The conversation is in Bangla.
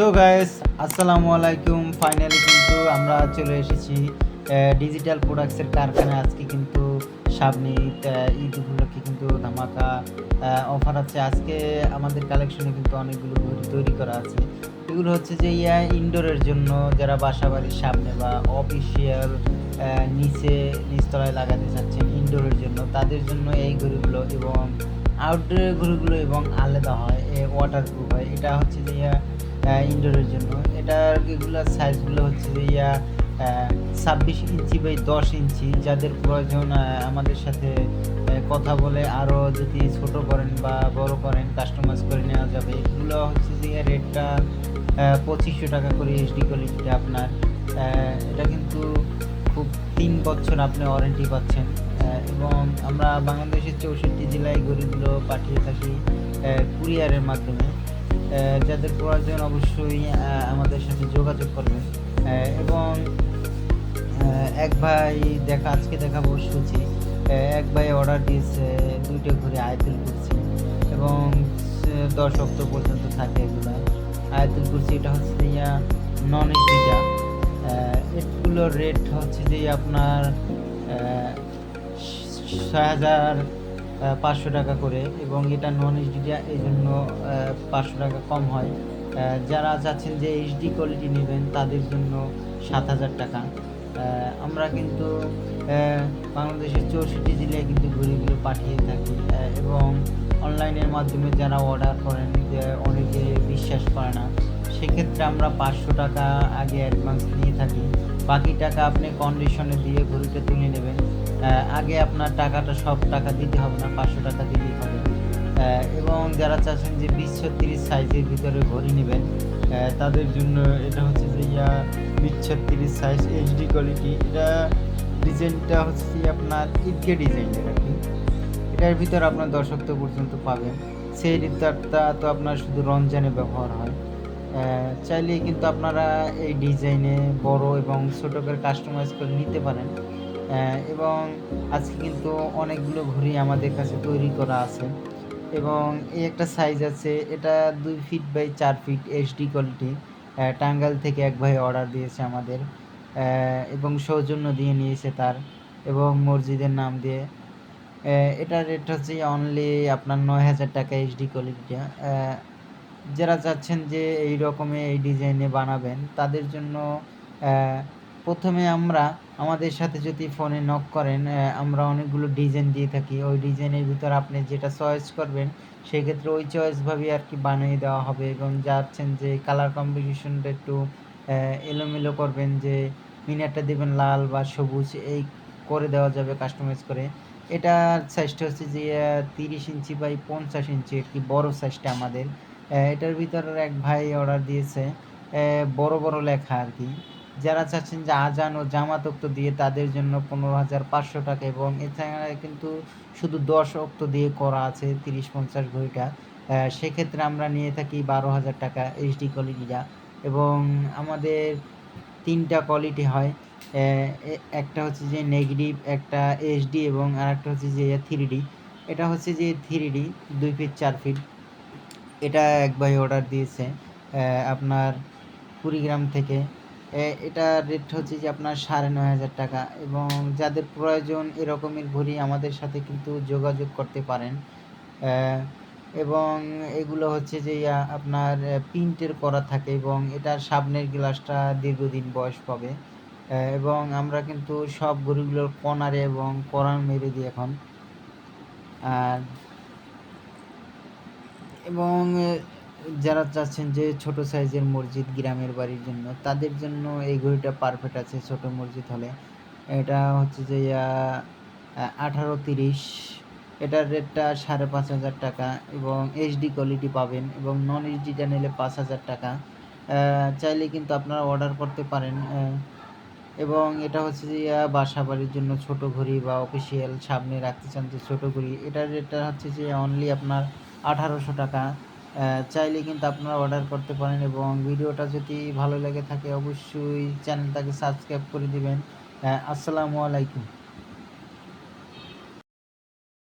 সো গাইস আসসালামু আলাইকুম। ফাইনালি কিন্তু আমরা চলে এসেছি ডিজিটাল প্রোডাক্টসের কারখানায়। আজকে কিন্তু সামনে ঈদ উপলক্ষে কিন্তু ধামাকা অফার আছে। আজকে আমাদের কালেকশনে কিন্তু অনেকগুলো ঘড়ি তৈরি করা আছে। এগুলো হচ্ছে যে, ইয়া ইনডোরের জন্য যারা বাসা বাড়ির সামনে বা অফিসিয়াল নিচে নিচতলায় লাগাতে চাচ্ছেন ইনডোরের জন্য, তাদের জন্য এই ঘড়িগুলো এবং আউটডোরের ঘড়িগুলো এবং আলাদা হয়, এ ওয়াটার প্রুফ হয়। এটা হচ্ছে যে ইনডোরের জন্য। এটার এগুলোর সাইজগুলো হচ্ছে যে ইয়া ছাব্বিশ ইঞ্চি বাই দশ ইঞ্চি। যাদের প্রয়োজন আমাদের সাথে কথা বলে আরও যদি ছোট করেন বা বড় করেন কাস্টমাইজ করে নেওয়া যাবে। এগুলো হচ্ছে যে রেটটা পঁচিশশো টাকা করে এইচডি কোয়ালিটিটা আপনার। এটা কিন্তু খুব তিন বছর আপনি ওয়ারেন্টি পাচ্ছেন। এবং আমরা বাংলাদেশের চৌষট্টি জেলায় গরিবগুলো পাঠিয়ে থাকি কুরিয়ারের মাধ্যমে। যাদের প্রয়োজন অবশ্যই আমাদের সাথে যোগাযোগ করবেন। এবং এক ভাই দেখা, আজকে দেখাবো সুচি এক ভাই অর্ডার দিয়েছে, দুইটা ঘুরে আয়তুল করছি এবং দশ অক্টোবর পর্যন্ত থাকে এগুলো। আয়তুল কুরসি, এটা হচ্ছে ইয়া নন এসডিটা এগুলোর রেট হচ্ছে যে আপনার ছয় হাজার পাঁচশো টাকা করে এবং এটা নন এইচডিটা এই জন্য পাঁচশো টাকা কম হয়। যারা চাচ্ছেন যে এইচডি কোয়ালিটি নেবেন, তাদের জন্য সাত হাজার টাকা। আমরা কিন্তু বাংলাদেশের চৌষট্টি জেলায় কিন্তু ঘুরিগুলো পাঠিয়ে থাকি এবং অনলাইনের মাধ্যমে যারা অর্ডার করেন অনেকে বিশ্বাস করে না। সেক্ষেত্রে আমরা পাঁচশো টাকা আগে অ্যাডভান্স নিয়ে থাকি। বাকি টাকা আপনি কন্ডিশনে দিয়ে ঘড়িটা তুলে নেবেন। আগে আপনার টাকাটা সব টাকা দিতে হবে না, পাঁচশো টাকা দিতেই হবে। এবং যারা চাচ্ছেন যে বিশ ছত্রিশ সাইজের ভিতরে ঘড়ি নেবেন তাদের জন্য এটা হচ্ছে যে ইয়া, বিশ ছত্রিশ সাইজ এইচডি কোয়ালিটি এটা ডিজাইনটা হচ্ছে যে আপনার ইটকে ডিজাইনের আর কি। এটার ভিতর আপনার দর্শক পর্যন্ত পাবেন। সেই রিতারটা তো আপনার শুধু রমজানে ব্যবহার হয়। চাইলে কিন্তু আপনারা এই ডিজাইনে বড় এবং ছোট করে কাস্টমাইজ করে নিতে পারেন। এবং আজকে কিন্তু অনেকগুলো ঘড়ি আমাদের কাছে তৈরি করা আছে। এবং এই একটা সাইজ আছে, এটা দুই ফিট বাই চার ফিট এইচডি কোয়ালিটি টাঙ্গাল থেকে এক ভাই অর্ডার দিয়েছে আমাদের এবং সৌজন্য দিয়ে নিয়েছে তার, এবং মসজিদের নাম দিয়ে। এটার রেট হচ্ছে অনলি আপনার নয় হাজার টাকা এইচডি কোয়ালিটিটা যারা চাচ্ছেন যে এই রকমের এই ডিজাইনে বানাবেন, তাদের জন্য প্রথমে আমরা আমাদের সাথে যদি ফোনে নক করেন আমরা অনেকগুলো ডিজাইন দিয়ে থাকি। ওই ডিজাইনের ভিতর আপনি যেটা চয়েস করবেন সেক্ষেত্রে ওই চয়েসভাবে আর কি বানিয়ে দেওয়া হবে এবং যাচ্ছেন যে কালার কম্বিনেশনটা একটু এলোমেলো করবেন যে মিনারটা দেবেন লাল বা সবুজ, এই করে দেওয়া যাবে কাস্টমাইজ করে। এটার সাইজটা হচ্ছে যে তিরিশ ইঞ্চি বাই পঞ্চাশ ইঞ্চি আর কি, বড় সাইজটা আমাদের। এটার ভিতরে এক ভাই অর্ডার দিয়েছে বড় বড় লেখা আর কি। যারা চাচ্ছেন যে আজান ও জামাত অক্ত দিয়ে তাদের জন্য পনেরো হাজার পাঁচশো টাকা এবং এছাড়া কিন্তু শুধু দশ অক্ত দিয়ে করা আছে, তিরিশ পঞ্চাশ ঘড়িটা। সেক্ষেত্রে আমরা নিয়ে থাকি বারো হাজার টাকা এইচডি কোয়ালিটিটা এবং আমাদের তিনটা কোয়ালিটি হয়। একটা হচ্ছে যে নেগেটিভ একটা এইচডি এবং আরেকটা হচ্ছে যে থ্রি ডি এটা হচ্ছে যে থ্রি ডি দুই ফিট চার ফিট এটা এক ভাই অর্ডার দিয়েছে আপনার কুড়িগ্রাম থেকে। এ- এটার রেট হচ্ছে যে আপনার সাড়ে নয় হাজার টাকা এবং যাদের প্রয়োজন এরকমের ঘড়ি আমাদের সাথে কিন্তু যোগাযোগ করতে পারেন। এবং এগুলো হচ্ছে যে আপনার প্রিন্টের করা থাকে এবং এটার সামনের গ্লাসটা দীর্ঘদিন বয়স পাবে। এবং আমরা কিন্তু সব ঘড়িগুলোর কর্নারে এবং করান মেরে দিই এখন। আর এবং যারা চাচ্ছেন যে ছোট সাইজের মসজিদ গ্রামের বাড়ির জন্য, তাদের জন্য এই ঘড়িটা পারফেক্ট আছে ছোট মসজিদ হলে। এটা হচ্ছে যে আঠারো তিরিশ। এটার রেটটা সাড়ে পাঁচ হাজার টাকা এবং এইচডি কোয়ালিটি পাবেন এবং নন এইচডিটা নিলে পাঁচ হাজার টাকা। চাইলে কিন্তু আপনারা অর্ডার করতে পারেন এবং এটা হচ্ছে যে বাসা বাড়ির জন্য ছোট ঘড়ি বা অফিসিয়াল সামনে রাখতে চান যে ছোটো ঘড়ি, এটার রেটটা হচ্ছে যে অনলি আপনার আঠারোশো টাকা। চাইলে কিন্তু আপনারা অর্ডার করতে পারেন এবং ভিডিওটা যদি ভালো লেগে থাকে অবশ্যই চ্যানেলটাকে সাবস্ক্রাইব করে দিবেন। আসসালামু আলাইকুম।